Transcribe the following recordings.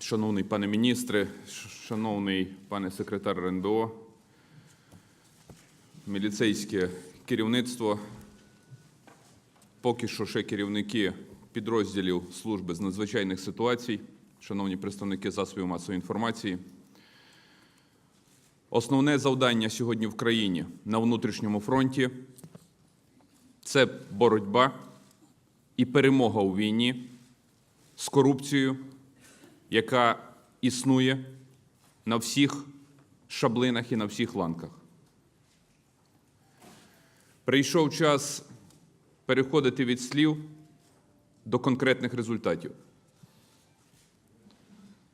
шановний пане міністре, шановний пане секретар РНБО, міліцейське керівництво, поки що ще керівники підрозділів служби з надзвичайних ситуацій, шановні представники засобів масової інформації. Основне завдання сьогодні в країні на внутрішньому фронті це боротьба і перемога у війні з корупцією, яка існує на всіх шаблинах і на всіх ланках. Прийшов час переходити від слів до конкретних результатів.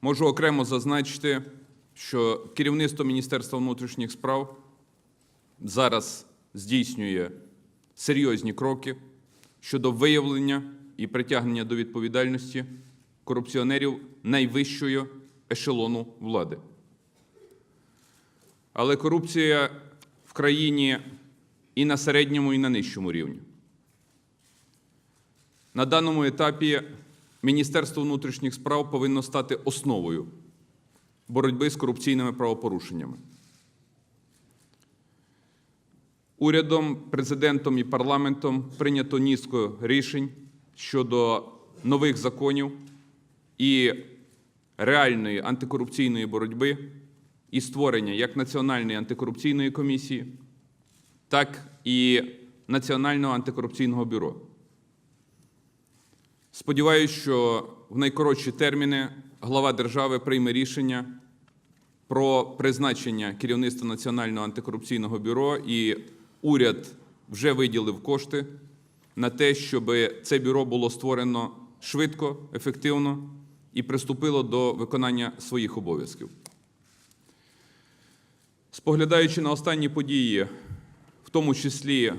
Можу окремо зазначити, що керівництво Міністерства внутрішніх справ зараз здійснює серйозні кроки щодо виявлення і притягнення до відповідальності корупціонерів найвищого ешелону влади. Але корупція в країні і на середньому, і на нижчому рівні. На даному етапі Міністерство внутрішніх справ повинно стати основою боротьби з корупційними правопорушеннями. Урядом, президентом і парламентом прийнято низку рішень щодо нових законів і реальної антикорупційної боротьби і створення як Національної антикорупційної комісії, так і Національного антикорупційного бюро. Сподіваюсь, що в найкоротші терміни глава держави прийме рішення про призначення керівництва Національного антикорупційного бюро, і уряд вже виділив кошти на те, щоб це бюро було створено швидко, ефективно і приступило до виконання своїх обов'язків. Споглядаючи на останні події, в тому числі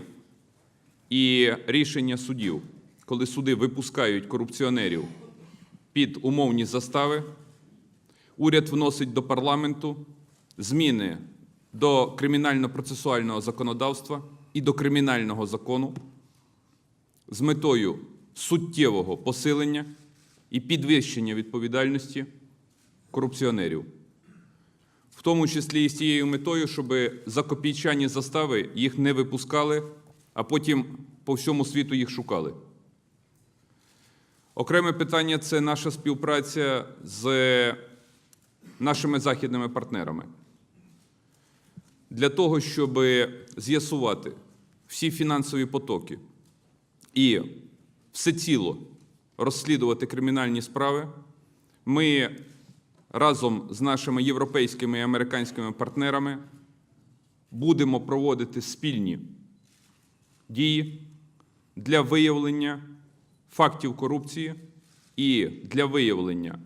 і рішення судів, коли суди випускають корупціонерів під умовні застави, уряд вносить до парламенту зміни до кримінально-процесуального законодавства і до кримінального закону з метою суттєвого посилення і підвищення відповідальності корупціонерів. В тому числі і з тією метою, щоб за копійчані застави їх не випускали, а потім по всьому світу їх шукали. Окреме питання це наша співпраця з нашими західними партнерами. Для того, щоб з'ясувати всі фінансові потоки і всеціло розслідувати кримінальні справи, ми разом з нашими європейськими і американськими партнерами будемо проводити спільні дії для виявлення фактів корупції і для виявлення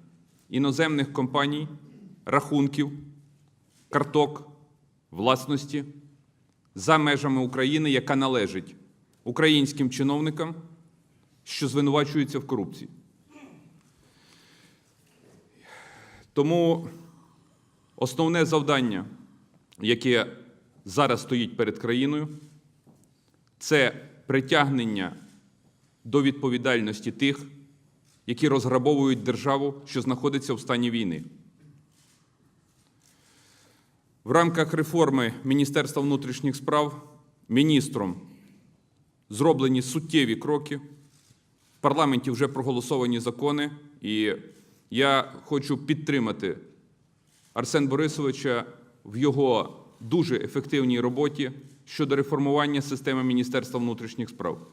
іноземних компаній, рахунків, карток, власності за межами України, яка належить українським чиновникам, що звинувачуються в корупції. Тому основне завдання, яке зараз стоїть перед країною, це притягнення до відповідальності тих, які розграбовують державу, що знаходиться в стані війни. В рамках реформи Міністерства внутрішніх справ міністром зроблені суттєві кроки. Парламенті вже проголосовані закони, і я хочу підтримати Арсен Борисовича в його дуже ефективній роботі щодо реформування системи Міністерства внутрішніх справ,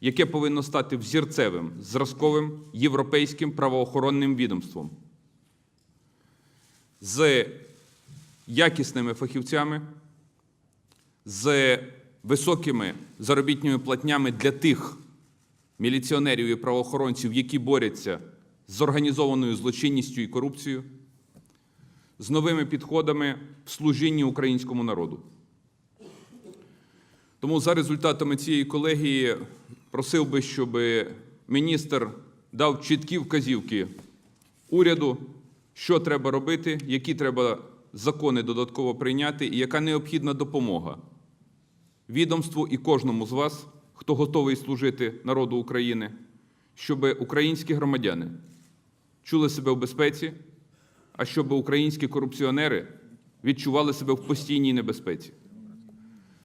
яке повинно стати взірцевим, зразковим європейським правоохоронним відомством. З якісними фахівцями, з високими заробітними платнями для тих міліціонерів і правоохоронців, які борються з організованою злочинністю і корупцією, з новими підходами в служінні українському народу. Тому за результатами цієї колегії просив би, щоб міністр дав чіткі вказівки уряду, що треба робити, які треба закони додатково прийняти, і яка необхідна допомога відомству і кожному з вас, хто готовий служити народу України, щоб українські громадяни чули себе в безпеці, а щоб українські корупціонери відчували себе в постійній небезпеці.